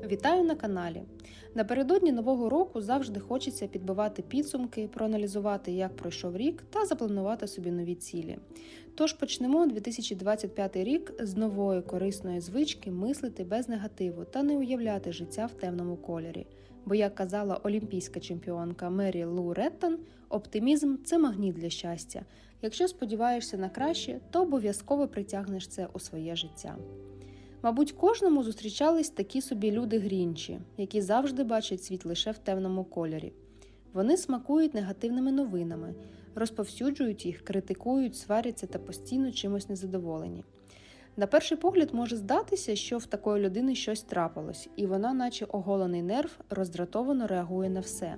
Вітаю на каналі. Напередодні нового року завжди хочеться підбивати підсумки, проаналізувати, як пройшов рік, та запланувати собі нові цілі. Тож почнемо 2025 рік з нової корисної звички мислити без негативу та не уявляти життя в темному кольорі. Бо, як казала олімпійська чемпіонка Мері Лу Реттон, оптимізм це магніт для щастя. Якщо сподіваєшся на краще, то обов'язково притягнеш це у своє життя. Мабуть, кожному зустрічались такі собі люди грінчі, які завжди бачать світ лише в темному кольорі. Вони смакують негативними новинами, розповсюджують їх, критикують, сваряться та постійно чимось незадоволені. На перший погляд може здатися, що в такої людини щось трапилось, і вона, наче оголений нерв, роздратовано реагує на все.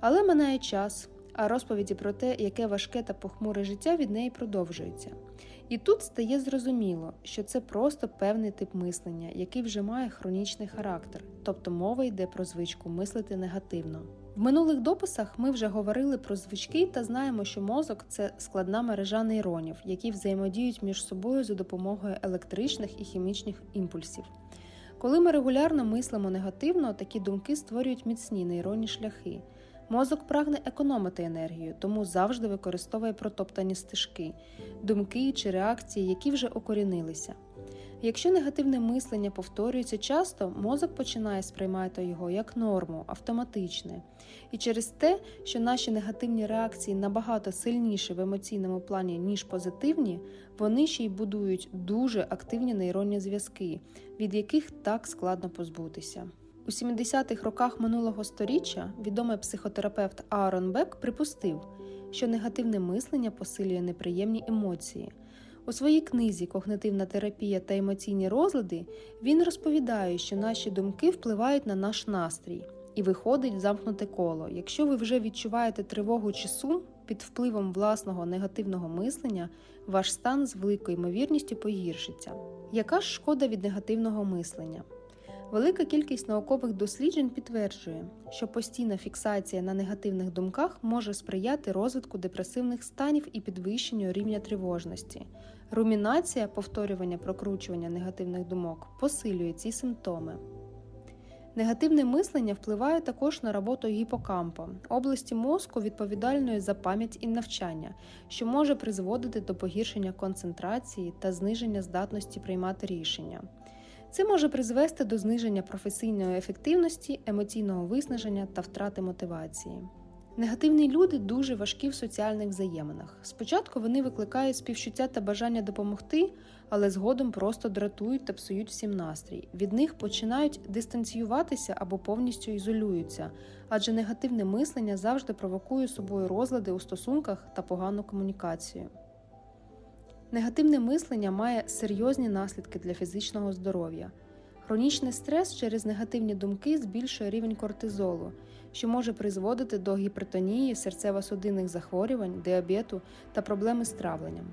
Але минає час, а розповіді про те, яке важке та похмуре життя від неї продовжуються. І тут стає зрозуміло, що це просто певний тип мислення, який вже має хронічний характер, тобто мова йде про звичку мислити негативно. В минулих дописах ми вже говорили про звички та знаємо, що мозок це складна мережа нейронів, які взаємодіють між собою за допомогою електричних і хімічних імпульсів. Коли ми регулярно мислимо негативно, такі думки створюють міцні нейронні шляхи. Мозок прагне економити енергію, тому завжди використовує протоптані стежки, думки чи реакції, які вже окорінилися. Якщо негативне мислення повторюється часто, мозок починає сприймати його як норму, автоматичне. І через те, що наші негативні реакції набагато сильніші в емоційному плані, ніж позитивні, вони ще й будують дуже активні нейронні зв'язки, від яких так складно позбутися. У 70-х роках минулого століття відомий психотерапевт Аарон Бек припустив, що негативне мислення посилює неприємні емоції. У своїй книзі Когнитивна терапія та емоційні розлади він розповідає, що наші думки впливають на наш настрій і виходить замкнуте коло. Якщо ви вже відчуваєте тривогу чи сум під впливом власного негативного мислення, ваш стан з великою ймовірністю погіршиться. Яка ж шкода від негативного мислення? Велика кількість наукових досліджень підтверджує, що постійна фіксація на негативних думках може сприяти розвитку депресивних станів і підвищенню рівня тривожності. Румінація, повторювання прокручування негативних думок посилює ці симптоми. Негативне мислення впливає також на роботу гіпокампа, області мозку, відповідальної за пам'ять і навчання, що може призводити до погіршення концентрації та зниження здатності приймати рішення. Це може призвести до зниження професійної ефективності, емоційного виснаження та втрати мотивації. Негативні люди дуже важкі в соціальних взаєминах. Спочатку вони викликають співчуття та бажання допомогти, але згодом просто дратують та псують всім настрій. Від них починають дистанціюватися або повністю ізолюються, адже негативне мислення завжди провокує собою розлади у стосунках та погану комунікацію. Негативне мислення має серйозні наслідки для фізичного здоров'я. Хронічний стрес через негативні думки збільшує рівень кортизолу, що може призводити до гіпертонії, серцево-судинних захворювань, діабету та проблеми з травленням.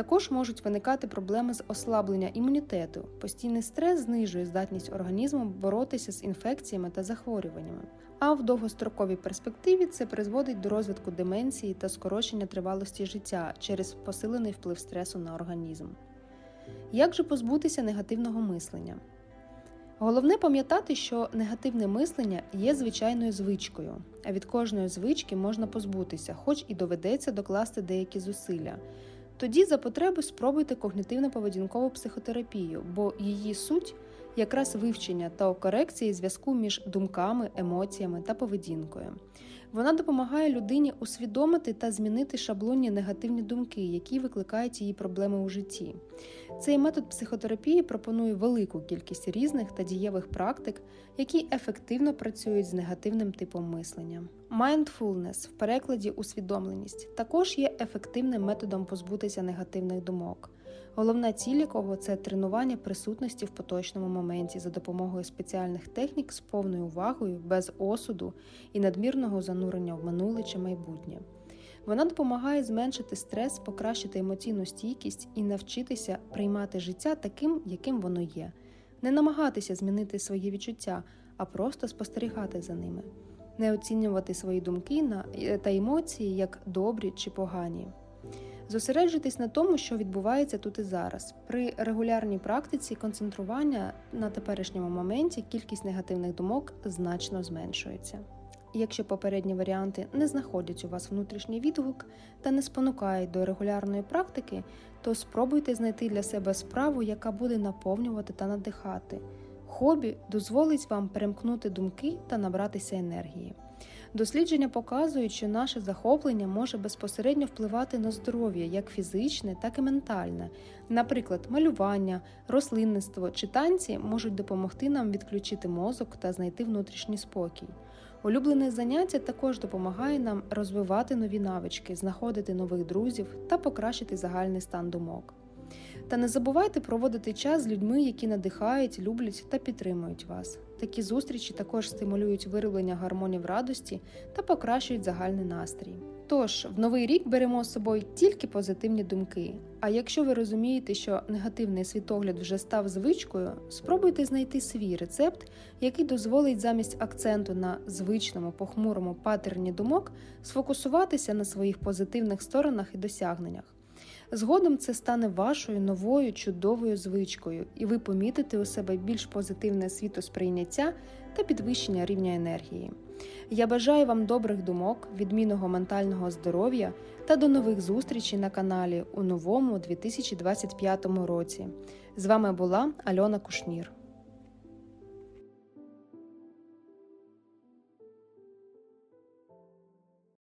Також можуть виникати проблеми з ослаблення імунітету. Постійний стрес знижує здатність організму боротися з інфекціями та захворюваннями. А в довгостроковій перспективі це призводить до розвитку деменції та скорочення тривалості життя через посилений вплив стресу на організм. Як же позбутися негативного мислення? Головне пам'ятати, що негативне мислення є звичайною звичкою, а від кожної звички можна позбутися, хоч і доведеться докласти деякі зусилля. Тоді за потреби спробуйте когнітивно-поведінкову психотерапію, бо її суть якраз вивчення та корекції зв'язку між думками, емоціями та поведінкою. Вона допомагає людині усвідомити та змінити шаблонні негативні думки, які викликають її проблеми у житті. Цей метод психотерапії пропонує велику кількість різних та дієвих практик, які ефективно працюють з негативним типом мислення. Mindfulness в перекладі усвідомленість також є ефективним методом позбутися негативних думок. Головна ціль якого це тренування присутності в поточному моменті за допомогою спеціальних технік з повною увагою, без осуду і надмірного занурення в минуле чи майбутнє. Вона допомагає зменшити стрес, покращити емоційну стійкість і навчитися приймати життя таким, яким воно є, не намагатися змінити свої відчуття, а просто спостерігати за ними, не оцінювати свої думки та емоції як добрі чи погані. Зосереджуйтесь на тому, що відбувається тут і зараз. При регулярній практиці концентрування на теперішньому моменті кількість негативних думок значно зменшується. Якщо попередні варіанти не знаходять у вас внутрішній відгук та не спонукають до регулярної практики, то спробуйте знайти для себе справу, яка буде наповнювати та надихати. Хобі дозволить вам перемкнути думки та набратися енергії. Дослідження показують, що наше захоплення може безпосередньо впливати на здоров'я як фізичне, так і ментальне. Наприклад, малювання, рослинництво чи танці можуть допомогти нам відключити мозок та знайти внутрішній спокій. Улюблене заняття також допомагає нам розвивати нові навички, знаходити нових друзів та покращити загальний стан думок. Та не забувайте проводити час з людьми, які надихають, люблять та підтримують вас. Такі зустрічі також стимулюють вироблення гормонів радості та покращують загальний настрій. Тож, в новий рік беремо з собою тільки позитивні думки. А якщо ви розумієте, що негативний світогляд вже став звичкою, спробуйте знайти свій рецепт, який дозволить замість акценту на звичному похмурому патерні думок сфокусуватися на своїх позитивних сторонах і досягненнях. Згодом це стане вашою новою чудовою звичкою, і ви помітите у себе більш позитивне світосприйняття та підвищення рівня енергії. Я бажаю вам добрих думок, відмінного ментального здоров'я та до нових зустрічей на каналі у новому 2025 році. З вами була Альона Кушнір.